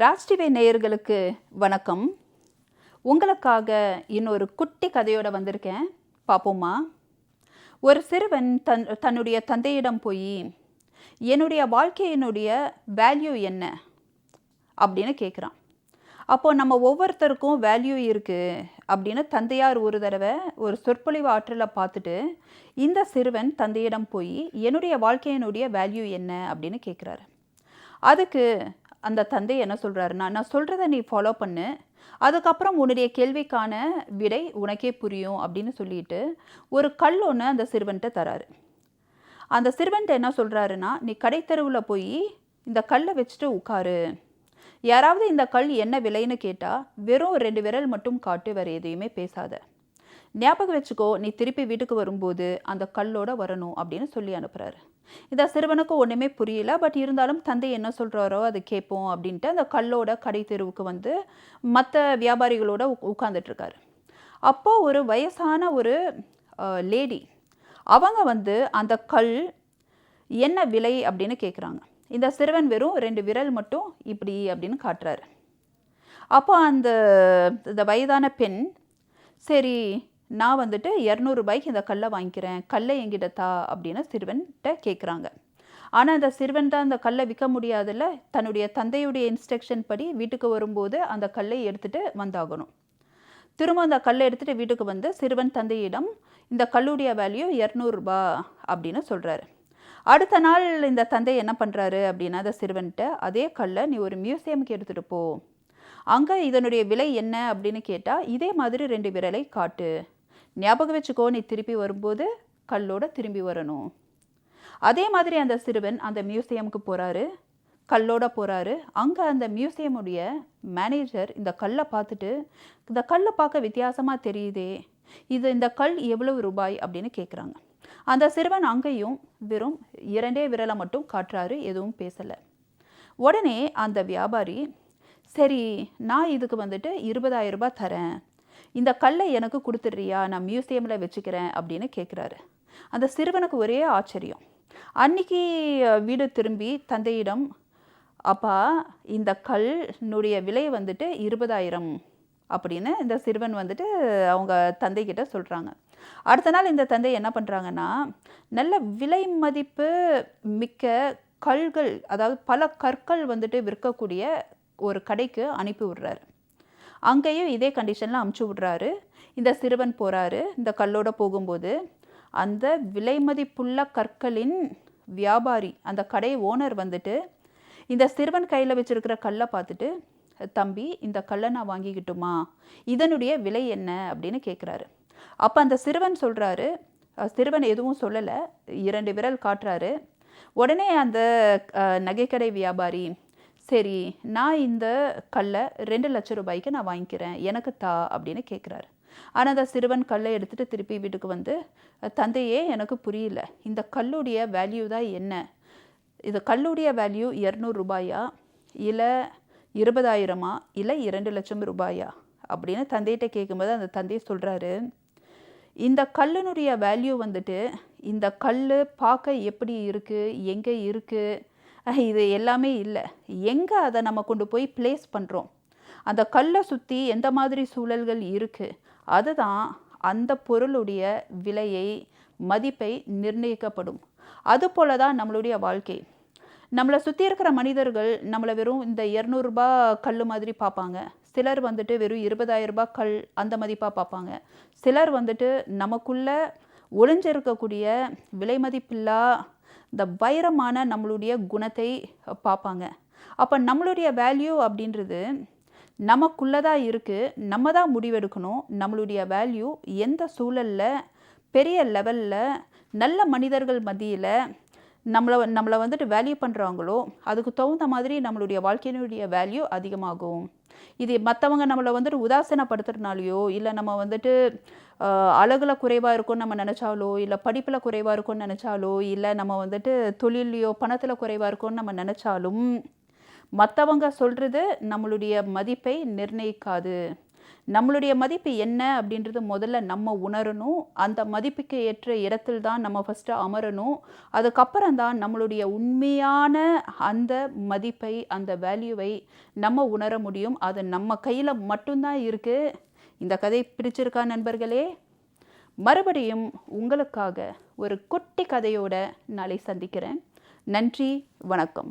ராஜ்டிவி நேயர்களுக்கு வணக்கம். உங்களுக்காக இன்னொரு குட்டி கதையோடு வந்திருக்கேன். பார்ப்போமா? ஒரு சிறுவன் தன் தன்னுடைய தந்தையிடம் போய் என்னுடைய வாழ்க்கையினுடைய வேல்யூ என்ன? அப்படின்னு கேட்குறான் அப்போது நம்ம ஒவ்வொருத்தருக்கும் வேல்யூ இருக்குது அப்படின்னு தந்தையார் ஒரு தடவை ஒரு சொற்பொழிவு ஆற்றலை பார்த்துட்டு இந்த சிறுவன் தந்தையிடம் போய் என்னுடைய வாழ்க்கையினுடைய வேல்யூ என்ன? அப்படின்னு கேட்குறாரு அதுக்கு அந்த தந்தை என்ன சொல்கிறாருன்னா நான் சொல்கிறத நீ ஃபாலோ பண்ணு. அதுக்கப்புறம் உன்னுடைய கேள்விக்கான விடை உனக்கே புரியும் அப்படின்னு சொல்லிட்டு ஒரு கல் ஒன்று அந்த சிறுவன்கிட்ட தராரு. அந்த சிறுவன்கிட்ட என்ன சொல்கிறாருன்னா நீ கடைத்தெருவில் போய் இந்த கல்லை வச்சுட்டு உட்காரு. யாராவது இந்த கல் என்ன விலைன்னு கேட்டால் வெறும் ரெண்டு விரல் மட்டும் காட்டு வேறு எதையுமே பேசாத. ஞாபகம் வச்சுக்கோ நீ திருப்பி வீட்டுக்கு வரும்போது அந்த கல்லோட வரணும் அப்படின்னு சொல்லி அனுப்புகிறாரு இந்த சிறுவனுக்கு ஒன்றுமே புரியல பட் இருந்தாலும் தந்தை என்ன சொல்கிறாரோ அது கேட்போம் அப்படின்ட்டு அந்த கல்லோட கடை தெருவுக்கு வந்து மற்ற வியாபாரிகளோட உட்காந்துட்டு உட்காந்துட்ருக்காரு அப்போது ஒரு வயசான ஒரு லேடி அவங்க வந்து அந்த கல் என்ன விலை அப்படின்னு கேட்குறாங்க இந்த சிறுவன் வெறும் ரெண்டு விரல் மட்டும் இப்படி அப்படின்னு காட்டுறாரு. அப்போ அந்த இந்த வயதான பெண் சரி நான் வந்துட்டு இரநூறுபாய்க்கு இந்த கல்லை வாங்கிக்கிறேன். கல்லை என்கிட்ட தா அப்படின்னு சிறுவன்கிட்ட கேட்குறாங்க ஆனால் அந்த சிறுவன் தான் அந்த கல்லை விற்க முடியாதுல்ல? தன்னுடைய தந்தையுடைய இன்ஸ்ட்ரக்ஷன் படி வீட்டுக்கு வரும்போது அந்த கல்லை எடுத்துகிட்டு வந்தாகணும். திரும்ப அந்த கல்லை எடுத்துகிட்டு வீட்டுக்கு வந்து சிறுவன் தந்தையிடம் இந்த கல்லுடைய வேல்யூ இரநூறுபா அப்படின்னு சொல்கிறாரு அடுத்த நாள் இந்த தந்தை என்ன பண்ணுறாரு அப்படின்னா அந்த சிறுவன்கிட்ட அதே கல்லை நீ ஒரு மியூசியமுக்கு எடுத்துகிட்டு போ. அங்கே இதனுடைய விலை என்ன? அப்படின்னு கேட்டால் இதே மாதிரி ரெண்டு விரலை காட்டு. ஞாபகம் வச்சுக்கோ நீ திருப்பி வரும்போது கல்லோட திரும்பி வரணும். அதே மாதிரி அந்த சிறுவன் அந்த மியூசியமுக்கு போகிறாரு கல்லோட போகிறாரு அங்கே அந்த மியூசியமுடைய மேனேஜர் இந்த கல்லை பார்த்துட்டு இந்த கல்லை பார்க்க வித்தியாசமாக தெரியுதே இது இந்த கல் எவ்வளவு ரூபாய் அப்படின்னு கேட்குறாங்க அந்த சிறுவன் அங்கேயும் வெறும் இரண்டே விரலை மட்டும் காட்டுறாரு எதுவும் பேசலை. உடனே அந்த வியாபாரி சரி நான் இதுக்கு வந்துட்டு இருபதாயிரம் ரூபாய் தரேன். இந்த கல்லை எனக்கு கொடுத்துட்றியா? நான் மியூசியமில் வச்சுக்கிறேன் அப்படின்னு கேட்குறாரு அந்த சிறுவனுக்கு ஒரே ஆச்சரியம். அன்னைக்கு வீடு திரும்பி தந்தையிடம் அப்பா இந்த கல்னுடைய விலை வந்துட்டு இருபதாயிரம் அப்படின்னு இந்த சிறுவன் வந்துட்டு அவங்க தந்தைக்கிட்ட சொல்கிறாங்க அடுத்த நாள் இந்த தந்தை என்ன பண்ணுறாங்கன்னா நல்ல விலை மதிப்பு மிக்க கல்கள் அதாவது பல கற்கள் வந்துட்டு விற்கக்கூடிய ஒரு கடைக்கு அனுப்பி விடுறாரு. அங்கேயும் இதே கண்டிஷனில் அமுச்சு விட்றாரு. இந்த சிறுவன் போகிறாரு இந்த கல்லோட போகும்போது அந்த விலை மதிப்புள்ள கற்களின் வியாபாரி அந்த கடை ஓனர் வந்துட்டு இந்த சிறுவன் கையில் வச்சுருக்கிற கல்லை பார்த்துட்டு தம்பி இந்த கல்லை நான் வாங்கிக்கிட்டுமா? இதனுடைய விலை என்ன? அப்படின்னு கேட்குறாரு அப்போ அந்த சிறுவன் சொல்கிறாரு சிறுவன் எதுவும் சொல்லலை இரண்டு விரல் காட்டுறாரு. உடனே அந்த நகைக்கடை வியாபாரி சரி நான் இந்த கல்லை ரெண்டு லட்சம் ரூபாய்க்கு நான் வாங்கிக்கிறேன் எனக்கு தா அப்படின்னு கேட்குறாரு ஆனால் அந்த சிறுவன் கல்லை எடுத்துகிட்டு திருப்பி வீட்டுக்கு வந்து தந்தையே எனக்கு புரியல. இந்த கல்லுடைய வேல்யூ தான் என்ன? இது கல்லுடைய வேல்யூ இரநூறு ரூபாயா? இல்லை இருபதாயிரமா? இல்லை இரண்டு லட்சம் ரூபாயா? அப்படின்னு தந்தையிட்ட கேட்கும்போது அந்த தந்தையை சொல்கிறாரு இந்த கல்லினுடைய வேல்யூ வந்துட்டு இந்த கல் பார்க்க எப்படி இருக்குது எங்கே இருக்குது இது எல்லாமே இல்லை. எங்கே அதை நம்ம கொண்டு போய் பிளேஸ் பண்ணுறோம் அந்த கல்லை சுற்றி எந்த மாதிரி சூழல்கள் இருக்குது அதுதான் அந்த பொருளுடைய விலையை மதிப்பை நிர்ணயிக்கப்படும். அதுபோல தான் நம்மளுடைய வாழ்க்கை. நம்மளை சுற்றி இருக்கிற மனிதர்கள் நம்மளை வெறும் இந்த இரநூறுபா கல் மாதிரி பார்ப்பாங்க. சிலர் வந்துட்டு வெறும் இருபதாயிரரூபா கல் அந்த மதிப்பாக பார்ப்பாங்க. சிலர் வந்துட்டு நமக்குள்ளே ஒளிஞ்சிருக்கக்கூடிய விலை மதிப்பில்லா இந்த வைரமான நம்மளுடைய குணத்தை பார்ப்பாங்க. அப்போ நம்மளுடைய வேல்யூ அப்படின்றது நமக்குள்ளே தான் இருக்குது நம்ம தான் முடிவெடுக்கணும். நம்மளுடைய வேல்யூ எந்த சூழலில் பெரிய லெவலில் நல்ல மனிதர்கள் மத்தியில் நம்மளை நம்மளை வந்துட்டு வேல்யூ பண்ணுறாங்களோ அதுக்கு தகுந்த மாதிரி நம்மளுடைய வாழ்க்கையினுடைய வேல்யூ அதிகமாகும். இது மற்றவங்க நம்மளை வந்துட்டு உதாசீனப்படுத்துறதுனாலையோ இல்லை நம்ம வந்துட்டு அழகில் குறைவாக இருக்கும்னு நம்ம நினச்சாலோ இல்லை படிப்பில் குறைவாக இருக்கும்னு நினச்சாலோ இல்லை நம்ம வந்துட்டு தொழிலையோ பணத்தில் குறைவாக இருக்கும்னு நம்ம நினச்சாலும் மற்றவங்க சொல்கிறது நம்மளுடைய மதிப்பை நிர்ணயிக்காது. நம்மளுடைய மதிப்பு என்ன அப்படின்றது முதல்ல நம்ம உணரணும். அந்த மதிப்புக்கு ஏற்ற இடத்தில் தான் நம்ம ஃபஸ்ட்டு அமரணும். அதுக்கப்புறம் தான் நம்மளுடைய உண்மையான அந்த மதிப்பை அந்த வேல்யூவை நம்ம உணர முடியும். அது நம்ம கையில் மட்டும்தான் இருக்குது இந்த கதை பிடிச்சிருக்கா நண்பர்களே? மறுபடியும் உங்களுக்காக ஒரு குட்டி கதையோட நாளை சந்திக்கிறேன். நன்றி வணக்கம்.